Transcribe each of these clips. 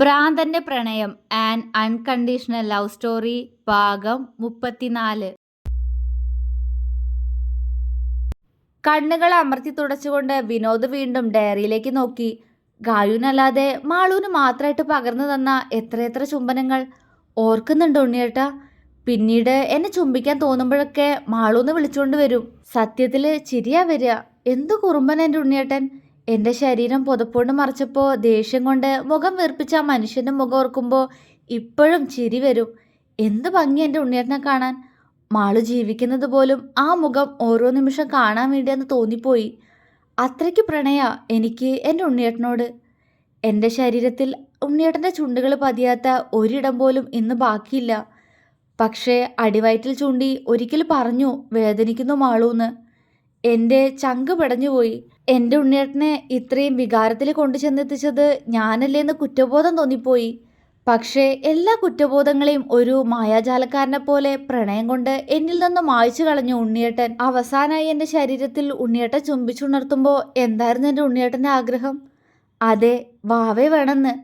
ഭ്രാന്തന്റെ പ്രണയം and unconditional love story ഭാഗം മുപ്പത്തിനാല്. കണ്ണുകൾ അമർത്തി തുടച്ചുകൊണ്ട് വിനോദ് വീണ്ടും ഡയറിയിലേക്ക് നോക്കി. ഗായുനല്ലാതെ മാളൂന് മാത്രമായിട്ട് പകർന്നു തന്ന എത്രയെത്ര ചുംബനങ്ങൾ? ഓർക്കുന്നുണ്ട് ഉണ്ണിയേട്ട? പിന്നീട് എന്നെ ചുംബിക്കാൻ തോന്നുമ്പോഴൊക്കെ മാളൂന്ന് വിളിച്ചുകൊണ്ട് വരും. സത്യത്തിൽ ചിരിയാ വരിക. എന്തു കുറുമ്പൻ എന്റെ ഉണ്ണിയേട്ടൻ? എന്റെ ശരീരം പുതപ്പോണ്ട് മറച്ചപ്പോൾ ദേഷ്യം കൊണ്ട് മുഖം വീർപ്പിച്ച ആ മനുഷ്യന്റെ മുഖം ഓർക്കുമ്പോൾ ഇപ്പോഴും ചിരി വരും. എന്ത് ഭംഗി എന്റെ ഉണ്ണിയേട്ടനെ കാണാൻ. മാൾ ജീവിക്കുന്നത് പോലും ആ മുഖം ഓരോ നിമിഷം കാണാൻ വേണ്ടിയെന്ന് തോന്നിപ്പോയി. അത്രയ്ക്ക് പ്രണയ എനിക്ക് എന്റെ ഉണ്ണിയേട്ടനോട്. എന്റെ ശരീരത്തിൽ ഉണ്ണിയേട്ടന്റെ ചുണ്ടുകൾ പതിയാത്ത ഒരിടം പോലും ഇന്ന് ബാക്കിയില്ല. പക്ഷേ അടിവയറ്റിൽ ചൂണ്ടി ഒരിക്കൽ പറഞ്ഞു വേദനിക്കുന്നു മാളൂന്ന്. എന്റെ ചങ്ക് പടഞ്ഞുപോയി. എന്റെ ഉണ്ണിയേട്ടനെ ഇത്രയും വികാരത്തിൽ കൊണ്ടു ചെന്നെത്തിച്ചത് ഞാനല്ലേ എന്ന് കുറ്റബോധം തോന്നിപ്പോയി. പക്ഷേ എല്ലാ കുറ്റബോധങ്ങളെയും ഒരു മായാജാലക്കാരനെ പോലെ പ്രണയം കൊണ്ട് എന്നിൽ നിന്നും മായ്ച്ചു കളഞ്ഞു ഉണ്ണിയേട്ടൻ. അവസാനമായി എന്റെ ശരീരത്തിൽ ഉണ്ണിയേട്ടൻ ചുംബിച്ചുണർത്തുമ്പോൾ എന്തായിരുന്നു എന്റെ ഉണ്ണിയേട്ടന്റെ ആഗ്രഹം? അതെ വാവേ വേണമെന്ന്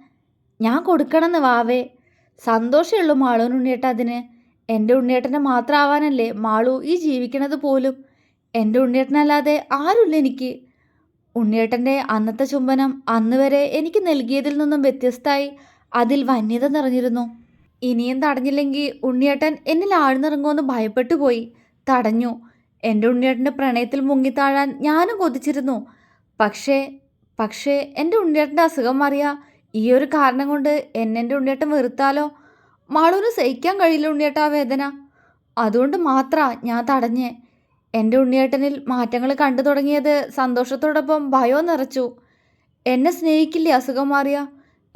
ഞാൻ കൊടുക്കണമെന്ന് വാവേ. സന്തോഷമുള്ളൂ മാളൂന് ഉണ്ണിയേട്ട അതിന്. എന്റെ ഉണ്ണിയേട്ടനെ മാത്രമാവാനല്ലേ മാളു ഈ ജീവിക്കണത് പോലും? എന്റെ ഉണ്ണിയേട്ടനല്ലാതെ ആരുമില്ല എനിക്ക്. ഉണ്ണിയേട്ടന്റെ അന്നത്തെ ചുംബനം അന്ന് വരെ എനിക്ക് നൽകിയതിൽ നിന്നും വ്യത്യസ്തമായി അതിൽ വന്യത നിറഞ്ഞിരുന്നു. ഇനിയും തടഞ്ഞില്ലെങ്കിൽ ഉണ്ണിയേട്ടൻ എന്നിൽ ആഴ്ന്നിറങ്ങുമെന്ന് ഭയപ്പെട്ടു പോയി തടഞ്ഞു. എന്റെ ഉണ്ണിയേട്ടന്റെ പ്രണയത്തിൽ മുങ്ങിത്താഴാൻ ഞാനും കൊതിച്ചിരുന്നു. പക്ഷേ പക്ഷേ എന്റെ ഉണ്ണിയേട്ടന്റെ അസുഖം മാറിയ ഈ ഒരു കാരണം കൊണ്ട് എന്നെ എന്റെ ഉണ്ണിയേട്ടൻ വെറുത്താലോ? മാളൂന് സഹിക്കാൻ കഴിയില്ല ഉണ്ണിയേട്ടാ വേദന. അതുകൊണ്ട് മാത്രമാണ് ഞാൻ തടഞ്ഞേ. എന്റെ ഉണ്ണിയേട്ടനിൽ മാറ്റങ്ങൾ കണ്ടു തുടങ്ങിയത് സന്തോഷത്തോടൊപ്പം ഭയവും നിറച്ചു. എന്നെ സ്നേഹിക്കില്ലേ അസുഖം മാറിയ?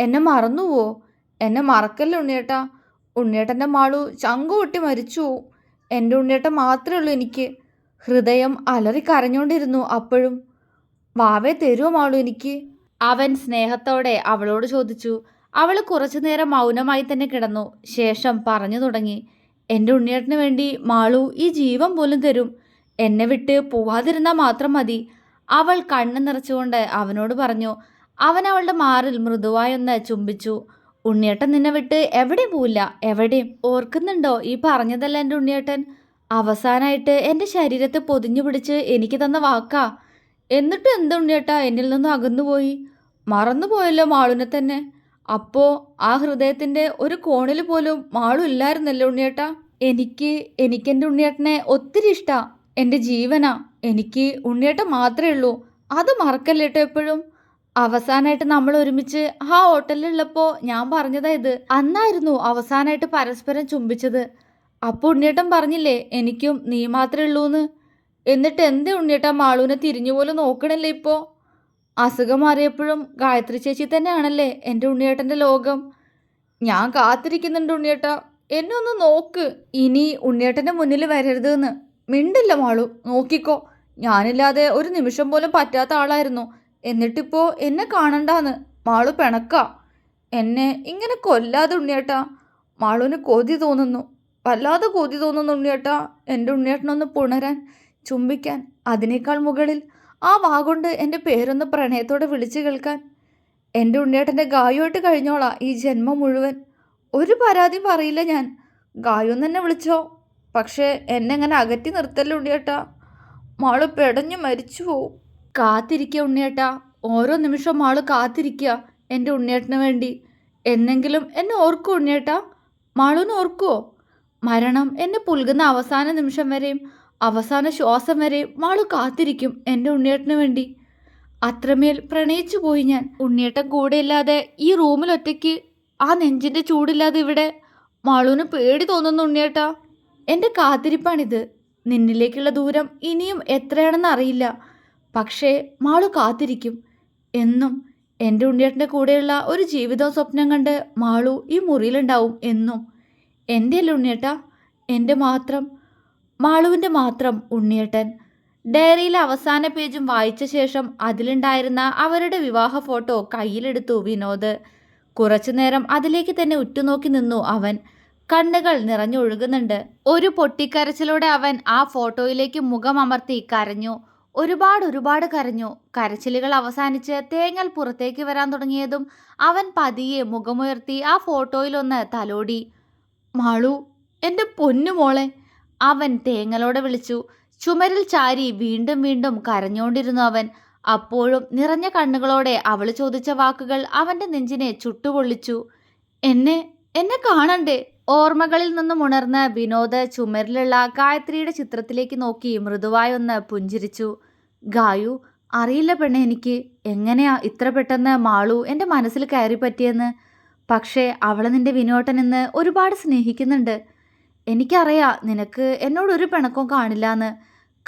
എന്നെ മറന്നുവോ? എന്നെ മറക്കല്ലേ ഉണ്ണിയേട്ടാ? ഉണ്ണിയേട്ടന്റെ മാളു ചങ്കു പൊട്ടി മരിച്ചു. എന്റെ ഉണ്ണിയേട്ടൻ മാത്രമേ ഉള്ളൂ എനിക്ക്. ഹൃദയം അലറി കരഞ്ഞുകൊണ്ടിരുന്നു അപ്പോഴും. വാവേ തരുമോ മാളു എനിക്ക്? അവൻ സ്നേഹത്തോടെ അവളോട് ചോദിച്ചു. അവൾ കുറച്ചു നേരം മൗനമായി തന്നെ കിടന്നു. ശേഷം പറഞ്ഞു തുടങ്ങി. എന്റെ ഉണ്ണിയേട്ടന് വേണ്ടി മാളു ഈ ജീവൻ പോലും തരും. എന്നെ വിട്ട് പോവാതിരുന്നാൽ മാത്രം മതി. അവൾ കണ്ണു നിറച്ചുകൊണ്ട് അവനോട് പറഞ്ഞു അവൻ അവളുടെ മാറിൽ മൃദുവായൊന്ന് ചുംബിച്ചു. ഉണ്ണിയേട്ടൻ നിന്നെ വിട്ട് എവിടെയും പോവില്ല. എവിടെയും? ഓർക്കുന്നുണ്ടോ ഈ പറഞ്ഞതല്ല എന്റെ ഉണ്ണിയേട്ടൻ? അവസാനമായിട്ട് എന്റെ ശരീരത്തെ പൊതിഞ്ഞു പിടിച്ച് എനിക്ക് തന്ന വാക്കാ. എന്നിട്ട് എന്തുണ്ണിയേട്ടാ എന്നിൽ നിന്നും അകന്നുപോയി? മറന്നുപോയല്ലോ മാളുനെ തന്നെ. അപ്പോൾ ആ ഹൃദയത്തിന്റെ ഒരു കോണിൽ പോലും മാളു ഇല്ലായിരുന്നല്ലോ ഉണ്ണിയേട്ടാ? എനിക്ക് എനിക്ക് എന്റെ ഉണ്ണിയേട്ടനെ ഒത്തിരി ഇഷ്ടാ. എന്റെ ജീവനാ. എനിക്ക് ഉണ്ണിയേട്ടൻ മാത്രമേ ഉള്ളൂ. അത് മറക്കല്ലേട്ടോ എപ്പോഴും? അവസാനമായിട്ട് നമ്മൾ ഒരുമിച്ച് ആ ഹോട്ടലിലുള്ളപ്പോൾ ഞാൻ പറഞ്ഞതാ ഇത്. അന്നായിരുന്നു അവസാനമായിട്ട് പരസ്പരം ചുംബിച്ചത്. അപ്പോൾ ഉണ്ണിയേട്ടൻ പറഞ്ഞില്ലേ എനിക്കും നീ മാത്രമേ ഉള്ളൂന്ന്. എന്നിട്ട് എന്തേ ഉണ്ണിയേട്ടൻ മാളൂനെ തിരിഞ്ഞു പോലും നോക്കണല്ലേ ഇപ്പോൾ അസുഖം മാറിയപ്പോഴും ഗായത്രി ചേച്ചി തന്നെയാണല്ലേ എന്റെ ഉണ്ണിയേട്ടന്റെ ലോകം? ഞാൻ കാത്തിരിക്കുന്നുണ്ട് ഉണ്ണിയേട്ട. എന്നെ ഒന്ന് നോക്ക്. ഇനി ഉണ്ണിയേട്ടന്റെ മുന്നിൽ വരരുതെന്ന്. മിണ്ടില്ല മാളു നോക്കിക്കോ. ഞാനില്ലാതെ ഒരു നിമിഷം പോലും പറ്റാത്ത ആളായിരുന്നു. എന്നിട്ടിപ്പോ എന്നെ കാണണ്ടാന്ന് മാളു പിണക്ക. എന്നെ ഇങ്ങനെ കൊല്ലാതെ ഉണ്ണിയേട്ടാ. മാളുവിന് കൊതി തോന്നുന്നു. വല്ലാതെ കൊതി തോന്നുന്നു ഉണ്ണിയേട്ടാ എന്റെ ഉണ്ണിയേട്ടനൊന്ന് പുണരാൻ ചുംബിക്കാൻ അതിനേക്കാൾ മുകളിൽ ആ വാ കൊണ്ട് എന്റെ പേരൊന്ന് പ്രണയത്തോടെ വിളിച്ചു കേൾക്കാൻ. എന്റെ ഉണ്ണിയേട്ടന്റെ ഗായുമായിട്ട് കഴിഞ്ഞോളാം ഈ ജന്മം മുഴുവൻ. ഒരു പരാതിയും പറയില്ല ഞാൻ. ഗായുന്ന് തന്നെ വിളിച്ചോ? പക്ഷേ എന്നെ അങ്ങനെ അകറ്റി നിർത്തല്ല ഉണ്ണിയേട്ടാ? മാൾ പെടഞ്ഞു മരിച്ചു പോവും. കാത്തിരിക്കുക ഉണ്ണിയേട്ടാ. ഓരോ നിമിഷവും മാൾ കാത്തിരിക്കുക എന്റെ ഉണ്ണിയേട്ടന് വേണ്ടി. എന്നെങ്കിലും എന്നെ ഓർക്കൂ ഉണ്ണിയേട്ടാ. മാളൊന്ന് ഓർക്കുവോ? മരണം എന്നെ പുൽകുന്ന അവസാന നിമിഷം വരെയും അവസാന ശ്വാസം വരെയും മാളു കാത്തിരിക്കും എന്റെ ഉണ്ണിയേട്ടന് വേണ്ടി. അത്രമേൽ പ്രണയിച്ചു പോയി ഞാൻ. ഉണ്ണിയേട്ടൻ കൂടെയില്ലാതെ ഈ റൂമിൽ ഒറ്റയ്ക്ക് ആ നെഞ്ചിന്റെ ചൂടില്ലാതെ ഇവിടെ മാളൂന് പേടി തോന്നുന്നു ഉണ്ണിയേട്ടാ. എന്റെ കാത്തിരിപ്പാണിത്. നിന്നിലേക്കുള്ള ദൂരം ഇനിയും എത്രയാണെന്ന് അറിയില്ല. പക്ഷേ മാളു കാത്തിരിക്കും. എന്നും എന്റെ ഉണ്ണിയേട്ടന്റെ കൂടെയുള്ള ഒരു ജീവിതവും സ്വപ്നം കണ്ട് മാളു ഈ മുറിയിലുണ്ടാവും എന്നും. എന്റെ അല്ല ഉണ്ണിയേട്ട എന്റെ മാത്രം മാളുവിന്റെ മാത്രം ഉണ്ണിയേട്ടൻ. ഡയറിയിലെ അവസാന പേജും വായിച്ച ശേഷം അതിലുണ്ടായിരുന്ന അവരുടെ വിവാഹ ഫോട്ടോ കയ്യിലെടുത്തു വിനോദ്. കുറച്ചു നേരം അതിലേക്ക് തന്നെ ഉറ്റുനോക്കി നിന്നു അവൻ. കണ്ണുകൾ നിറഞ്ഞൊഴുകുന്നുണ്ട്. ഒരു പൊട്ടിക്കരച്ചിലൂടെ അവൻ ആ ഫോട്ടോയിലേക്ക് മുഖം അമർത്തി കരഞ്ഞു. ഒരുപാട് ഒരുപാട് കരഞ്ഞു. കരച്ചിലുകൾ അവസാനിച്ച് തേങ്ങൽ പുറത്തേക്ക് വരാൻ തുടങ്ങിയതും അവൻ പതിയെ മുഖമുയർത്തി ആ ഫോട്ടോയിലൊന്ന് തലോടി. മാളു എന്റെ പൊന്നു മോളെ അവൻ തേങ്ങലോടെ വിളിച്ചു. ചുമരിൽ ചാരി വീണ്ടും വീണ്ടും കരഞ്ഞുകൊണ്ടിരുന്നു അവൻ. അപ്പോഴും നിറഞ്ഞ കണ്ണുകളോടെ അവൾ ചോദിച്ച വാക്കുകൾ അവന്റെ നെഞ്ചിനെ ചുട്ടുപൊള്ളിച്ചു. എന്നെ എന്നെ കാണണ്ടേ? ഓർമ്മകളിൽ നിന്നും ഉണർന്ന വിനോദ് ചുമരിലുള്ള ഗായത്രിയുടെ ചിത്രത്തിലേക്ക് നോക്കി മൃദുവായൊന്ന് പുഞ്ചിരിച്ചു. ഗായു അറിയില്ല പെണ്ണെ എനിക്ക്. എങ്ങനെയാ ഇത്ര പെട്ടെന്ന് മാളു എന്റെ മനസ്സിൽ കയറി പറ്റിയെന്ന്? പക്ഷേ അവളെ നിന്റെ വിനോട്ടൻ എന്ന് ഒരുപാട് സ്നേഹിക്കുന്നുണ്ട്. എനിക്കറിയാം നിനക്ക് എന്നോടൊരു പിണക്കവും കാണില്ലാന്ന്.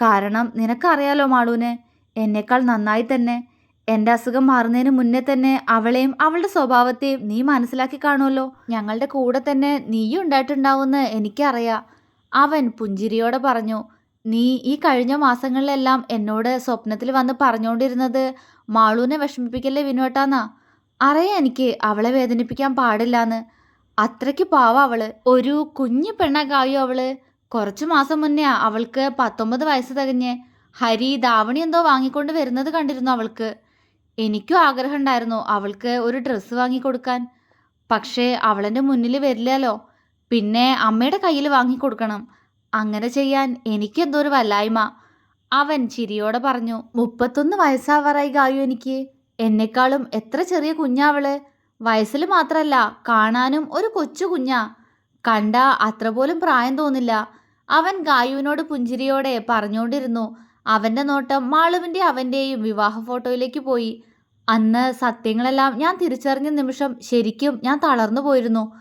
കാരണം നിനക്കറിയാലോ മാളൂനെ? എന്നേക്കാൾ നന്നായി തന്നെ. എന്റെ അസുഖം മാറുന്നതിന് മുന്നേ തന്നെ അവളെയും അവളുടെ സ്വഭാവത്തെയും നീ മനസ്സിലാക്കി കാണുമല്ലോ. ഞങ്ങളുടെ കൂടെ തന്നെ നീയും ഉണ്ടായിട്ടുണ്ടാവുമെന്ന് എനിക്കറിയാം. അവൻ പുഞ്ചിരിയോടെ പറഞ്ഞു നീ ഈ കഴിഞ്ഞ മാസങ്ങളിലെല്ലാം എന്നോട് സ്വപ്നത്തിൽ വന്ന് പറഞ്ഞുകൊണ്ടിരുന്നത് മാളൂനെ വിഷമിപ്പിക്കല്ലേ വിനോട്ടാന്നാ? അറിയാം എനിക്ക് അവളെ വേദനിപ്പിക്കാൻ പാടില്ലാന്ന്. അത്രയ്ക്ക് പാവ അവൾ. ഒരു കുഞ്ഞു പെണ്ണകായോ അവൾ. കുറച്ചു മാസം മുന്നേ അവൾക്ക് പത്തൊമ്പത് വയസ്സ് തികഞ്ഞ് ഹരി ദാവണി എന്തോ വാങ്ങിക്കൊണ്ട് വരുന്നത് കണ്ടിരുന്നു അവൾക്ക്. എനിക്കും ആഗ്രഹമുണ്ടായിരുന്നു അവൾക്ക് ഒരു ഡ്രസ്സ് വാങ്ങിക്കൊടുക്കാൻ. പക്ഷേ അവളെന്റെ മുന്നിൽ വരില്ലല്ലോ. പിന്നെ അമ്മയുടെ കയ്യിൽ വാങ്ങിക്കൊടുക്കണം. അങ്ങനെ ചെയ്യാൻ എനിക്കെന്തോ ഒരു വല്ലായ്മ. അവൻ ചിരിയോടെ പറഞ്ഞു മുപ്പത്തൊന്ന് വയസ്സാവാറായി ഗായു എനിക്ക്. എന്നെക്കാളും എത്ര ചെറിയ കുഞ്ഞാവൾ വയസ്സിൽ മാത്രല്ല കാണാനും ഒരു കൊച്ചു കുഞ്ഞാ. കണ്ട അത്ര പോലും പ്രായം തോന്നില്ല. അവൻ ഗായുവിനോട് പുഞ്ചിരിയോടെ പറഞ്ഞുകൊണ്ടിരുന്നു. അവന്റെ നോട്ടം മാളുവിന്റെ അവന്റെയും വിവാഹ ഫോട്ടോയിലേക്ക് പോയി. അന്ന് സത്യങ്ങളെല്ലാം ഞാൻ തിരിച്ചറിഞ്ഞ നിമിഷം ശരിക്കും ഞാൻ തളർന്നു പോയിരുന്നു.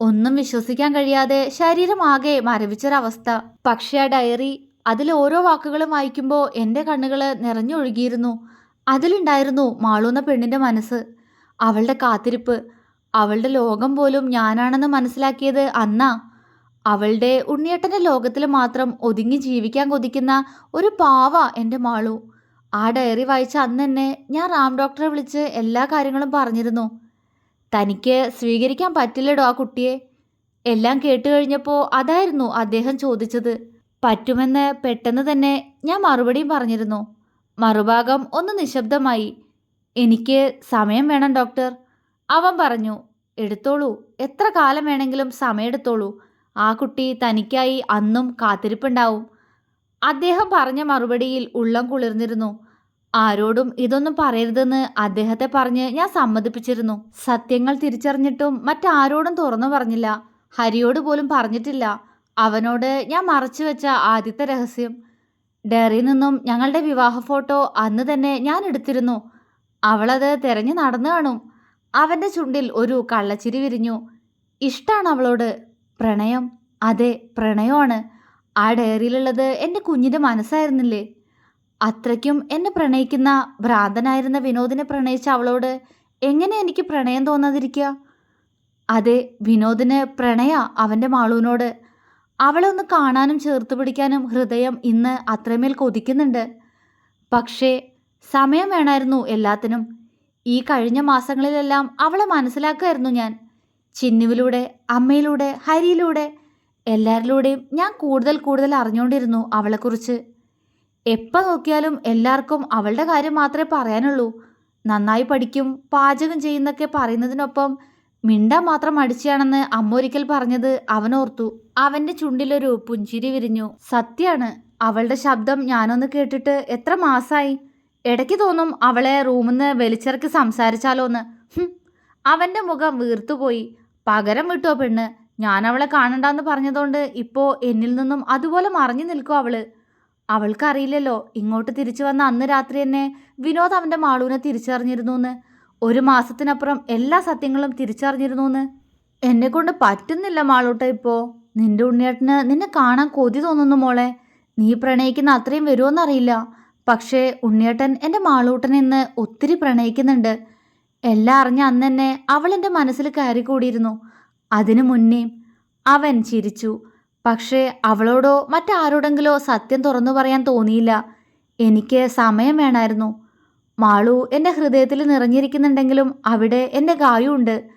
ഒന്നും വിശ്വസിക്കാൻ കഴിയാതെ ശരീരമാകെ മരവിച്ചൊരവസ്ഥ. പക്ഷേ ആ ഡയറി അതിൽ ഓരോ വാക്കുകളും വായിക്കുമ്പോൾ എന്റെ കണ്ണുകൾ നിറഞ്ഞൊഴുകിയിരുന്നു. അതിലുണ്ടായിരുന്നു മാളൂന്ന പെണ്ണിന്റെ മനസ്സ്. അവളുടെ കാത്തിരിപ്പ്. അവളുടെ ലോകം പോലും ഞാനാണെന്ന് മനസ്സിലാക്കിയത് അന്നാ. അവളുടെ ഉണ്ണിയേട്ടന്റെ ലോകത്തിൽ മാത്രം ഒതുങ്ങി ജീവിക്കാൻ കൊതിക്കുന്ന ഒരു പാവ എന്റെ മാളു. ആ ഡയറി വായിച്ച അന്ന് തന്നെ ഞാൻ റാം ഡോക്ടറെ വിളിച്ച് എല്ലാ കാര്യങ്ങളും പറഞ്ഞിരുന്നു. തനിക്ക് സ്വീകരിക്കാൻ പറ്റില്ലടോ ആ കുട്ടിയെ. എല്ലാം കേട്ട് കഴിഞ്ഞപ്പോൾ അതായിരുന്നു അദ്ദേഹം ചോദിച്ചത്. പറ്റുമെന്ന് പെട്ടെന്ന് തന്നെ ഞാൻ മറുപടിയും പറഞ്ഞിരുന്നു. മറുഭാഗം ഒന്ന് നിശബ്ദമായി. എനിക്ക് സമയം വേണം ഡോക്ടർ അവൻ പറഞ്ഞു എടുത്തോളൂ. എത്ര കാലം വേണമെങ്കിലും സമയമെടുത്തോളൂ ആ കുട്ടി തനിക്കായി അന്നും കാത്തിരിപ്പുണ്ടാവും. അദ്ദേഹം പറഞ്ഞ മറുപടിയിൽ ഉള്ളം കുളിർന്നിരുന്നു. ആരോടും ഇതൊന്നും പറയരുതെന്ന് അദ്ദേഹത്തെ പറഞ്ഞ് ഞാൻ സമ്മതിപ്പിച്ചിരുന്നു. സത്യങ്ങൾ തിരിച്ചറിഞ്ഞിട്ടും മറ്റാരോടും തുറന്നു പറഞ്ഞില്ല. ഹരിയോട് പോലും പറഞ്ഞിട്ടില്ല. അവനോട് ഞാൻ മറച്ചു വെച്ച ആദ്യത്തെ രഹസ്യം. ഡയറിയിൽ നിന്നും ഞങ്ങളുടെ വിവാഹ ഫോട്ടോ അന്ന് തന്നെ ഞാൻ എടുത്തിരുന്നു. അവളത് തിരഞ്ഞു നടന്നു കാണും. അവന്റെ ചുണ്ടിൽ ഒരു കള്ളച്ചിരി വിരിഞ്ഞു. ഇഷ്ടമാണ് അവളോട്. പ്രണയം. അതെ പ്രണയമാണ്. ആ ഡയറിയിലുള്ളത് എന്റെ കുഞ്ഞിന്റെ മനസ്സായിരുന്നില്ലേ? അത്രയ്ക്കും എന്നെ പ്രണയിക്കുന്ന ഭ്രാന്തനായിരുന്ന വിനോദിനെ പ്രണയിച്ച അവളോട് എങ്ങനെ എനിക്ക് പ്രണയം തോന്നാതിരിക്കുക അതെ വിനോദിന് പ്രണയ അവന്റെ മാളൂനോട്. അവളെ ഒന്ന് കാണാനും ചേർത്ത് പിടിക്കാനും ഹൃദയം ഇന്ന് അത്രമേൽ കൊതിക്കുന്നുണ്ട്. പക്ഷേ സമയം വേണമായിരുന്നു എല്ലാത്തിനും. ഈ കഴിഞ്ഞ മാസങ്ങളിലെല്ലാം അവളെ മനസ്സിലാക്കുമായിരുന്നു ഞാൻ. ചിന്നുവിലൂടെ അമ്മയിലൂടെ ഹരിയിലൂടെ എല്ലാവരിലൂടെയും ഞാൻ കൂടുതൽ കൂടുതൽ അറിഞ്ഞുകൊണ്ടിരുന്നു അവളെക്കുറിച്ച്. എപ്പോൾ നോക്കിയാലും എല്ലാവർക്കും അവളുടെ കാര്യം മാത്രമേ പറയാനുള്ളൂ. നന്നായി പഠിക്കും പാചകം ചെയ്യുന്നൊക്കെ പറയുന്നതിനൊപ്പം മിണ്ടാൻ മാത്രം അടിച്ചാണെന്ന് അമ്മ ഒരിക്കൽ പറഞ്ഞത് അവനോർത്തു. അവന്റെ ചുണ്ടിലൊരു പുഞ്ചിരി വിരിഞ്ഞു. സത്യാണ് അവളുടെ ശബ്ദം ഞാനൊന്ന് കേട്ടിട്ട് എത്ര മാസായി? ഇടയ്ക്ക് തോന്നും അവളെ റൂമിൽ നിന്ന് വലിച്ചിറക്കി സംസാരിച്ചാലോന്ന്. അവന്റെ മുഖം വീർത്തുപോയി. പകരം വിട്ടോ പെണ്ണ്. ഞാൻ അവളെ കാണണ്ടെന്ന് പറഞ്ഞതുകൊണ്ട് ഇപ്പോൾ എന്നിൽ നിന്നും അതുപോലെ മറഞ്ഞു നിൽക്കും അവൾ. അവൾക്കറിയില്ലല്ലോ ഇങ്ങോട്ട് തിരിച്ചു വന്ന അന്ന് രാത്രി തന്നെ വിനോദ് അവന്റെ മാളൂനെ തിരിച്ചറിഞ്ഞിരുന്നു എന്ന് ഒരു മാസത്തിനപ്പുറം എല്ലാ സത്യങ്ങളും തിരിച്ചറിഞ്ഞിരുന്നു എന്ന് എന്നെ കൊണ്ട് പറ്റുന്നില്ല മാളൂട്ട ഇപ്പോൾ നിന്റെ ഉണ്ണിയേട്ടന് നിന്നെ കാണാൻ കൊതി തോന്നുന്നു മോളെ. നീ പ്രണയിക്കുന്ന അത്രയും വരുമോന്നറിയില്ല പക്ഷേ ഉണ്ണിയേട്ടൻ എന്റെ മാളൂട്ടൻ ഇന്ന് ഒത്തിരി പ്രണയിക്കുന്നുണ്ട്. എല്ലാം അറിഞ്ഞ അന്ന് തന്നെ അവൾ എന്റെ മനസ്സിൽ കയറി കൂടിയിരുന്നു അതിനു മുന്നേ അവൻ ചിരിച്ചു. പക്ഷേ അവളോടോ മറ്റാരോടെങ്കിലോ സത്യം തുറന്നു പറയാൻ തോന്നിയില്ല. എനിക്ക് സമയം വേണമായിരുന്നു മാളു എന്റെ ഹൃദയത്തിൽ നിറഞ്ഞിരിക്കുന്നുണ്ടെങ്കിലും അവിടെ എന്റെ ഗായുണ്ട്.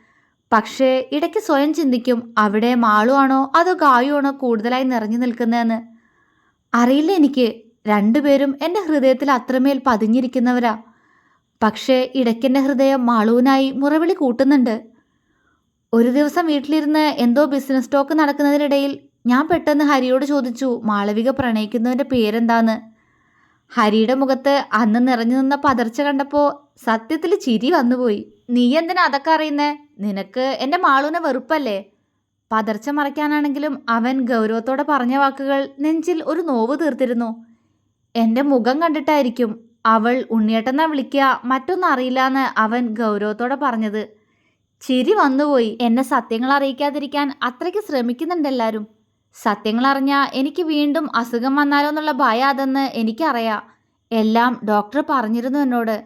പക്ഷേ ഇടയ്ക്ക് സ്വയം ചിന്തിക്കും അവിടെ മാളു ആണോ അതോ ഗായു ആണോ കൂടുതലായി നിറഞ്ഞു നിൽക്കുന്നതെന്ന്. അറിയില്ല എനിക്ക്. രണ്ടുപേരും എന്റെ ഹൃദയത്തിൽ അത്രമേൽ പതിഞ്ഞിരിക്കുന്നവരാ. പക്ഷേ ഇടയ്ക്കെന്റെ ഹൃദയം മാളുവിനായി മുറവിളി കൂട്ടുന്നുണ്ട്. ഒരു ദിവസം വീട്ടിലിരുന്ന് എന്തോ ബിസിനസ് ടോക്ക് നടക്കുന്നതിനിടയിൽ ഞാൻ പെട്ടെന്ന് ഹരിയോട് ചോദിച്ചു മാളവിക പ്രണയിക്കുന്നവന്റെ പേരെന്താന്ന്? ഹരിയുടെ മുഖത്ത് അന്ന് നിറഞ്ഞു നിന്ന പതർച്ച കണ്ടപ്പോൾ സത്യത്തിൽ ചിരി വന്നുപോയി. നീ എന്തിനാ അതൊക്കെ അറിയുന്നേ? നിനക്ക് എന്റെ മാളൂനെ വെറുപ്പല്ലേ? പതർച്ച മറയ്ക്കാനാണെങ്കിലും അവൻ ഗൗരവത്തോടെ പറഞ്ഞ വാക്കുകൾ നെഞ്ചിൽ ഒരു നോവ് തീർത്തിരുന്നു. എന്റെ മുഖം കണ്ടിട്ടായിരിക്കും അവൾ ഉണ്ണിയേട്ടെന്നാ വിളിക്കുക മറ്റൊന്നും അറിയില്ലാന്ന് അവൻ ഗൗരവത്തോടെ പറഞ്ഞത്. ചിരി വന്നുപോയി. എന്നെ സത്യങ്ങൾ അറിയിക്കാതിരിക്കാൻ അത്രയ്ക്ക് ശ്രമിക്കുന്നുണ്ട് എല്ലാവരും സത്യങ്ങൾ അറിഞ്ഞാൽ എനിക്ക് വീണ്ടും അസുഖം വന്നാലോ എന്നുള്ള ഭയം അതെന്ന് എനിക്കറിയാം. എല്ലാം ഡോക്ടർ പറഞ്ഞിരുന്നു എന്നോട്.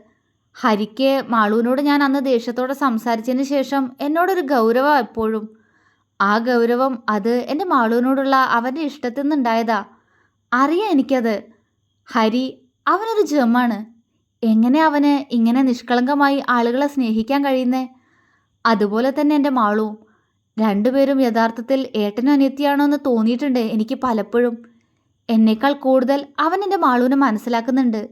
ഹരിക്ക് മാളുവിനോട് ഞാൻ അന്ന് ദേഷ്യത്തോടെ സംസാരിച്ചതിന് ശേഷം എന്നോടൊരു ഗൗരവം എപ്പോഴും. ആ ഗൗരവം അത് എന്റെ മാളുവിനോടുള്ള അവന്റെ ഇഷ്ടത്തിൽ നിന്നുണ്ടായതാ. അറിയാം എനിക്കത്. ഹരി അവനൊരു ജമാണ് എങ്ങനെ അവന് ഇങ്ങനെ നിഷ്കളങ്കമായി ആളുകളെ സ്നേഹിക്കാൻ കഴിയുന്നേ? അതുപോലെ തന്നെ എന്റെ മാളുവും രണ്ടുപേരും യഥാർത്ഥത്തിൽ ഏട്ടനും അനിയത്തിയാണോ എന്ന് തോന്നിയിട്ടുണ്ട് എനിക്ക് പലപ്പോഴും. എന്നേക്കാൾ കൂടുതൽ അവൻ എന്റെ മാളുവിനെ മനസ്സിലാക്കുന്നുണ്ട്.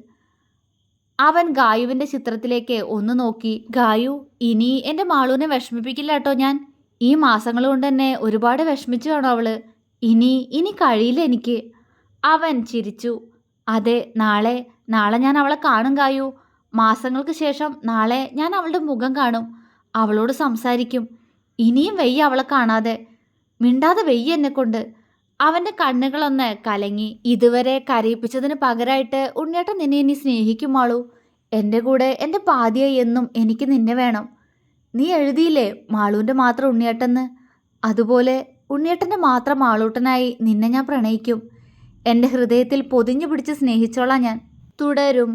അവൻ ഗായുവിന്റെ ചിത്രത്തിലേക്ക് ഒന്ന് നോക്കി. ഗായു ഇനി എന്റെ മാളുവിനെ വിഷമിപ്പിക്കില്ല കേട്ടോ ഞാൻ. ഈ മാസങ്ങൾ കൊണ്ട് തന്നെ ഒരുപാട് വിഷമിച്ചു കാണോ അവൾ? ഇനി ഇനി കഴിയില്ല എനിക്ക്. അവൻ ചിരിച്ചു. അതെ നാളെ നാളെ ഞാൻ അവളെ കാണും ഗായു. മാസങ്ങൾക്ക് ശേഷം നാളെ ഞാൻ അവളുടെ മുഖം കാണും. അവളോട് സംസാരിക്കും. ഇനിയും വെയ്യ അവളെ കാണാതെ. മിണ്ടാതെ വെയ്യ എന്നെ കൊണ്ട്. അവന്റെ കണ്ണുകളൊന്ന് കലങ്ങി. ഇതുവരെ കരയിപ്പിച്ചതിന് പകരമായിട്ട് ഉണ്ണിയേട്ടൻ നിന്നെ ഇനി സ്നേഹിക്കുമാളൂ എന്റെ കൂടെ എന്റെ പാതിയായി എന്നും എനിക്ക് നിന്നെ വേണം. നീ എഴുതിയില്ലേ മാളൂന്റെ മാത്രം ഉണ്ണിയേട്ടെന്ന്? അതുപോലെ ഉണ്ണിയേട്ടന്റെ മാത്രം മാളൂട്ടനായി നിന്നെ ഞാൻ പ്രണയിക്കും. എന്റെ ഹൃദയത്തിൽ പൊതിഞ്ഞു പിടിച്ച് സ്നേഹിച്ചോളാം ഞാൻ. തുടരും.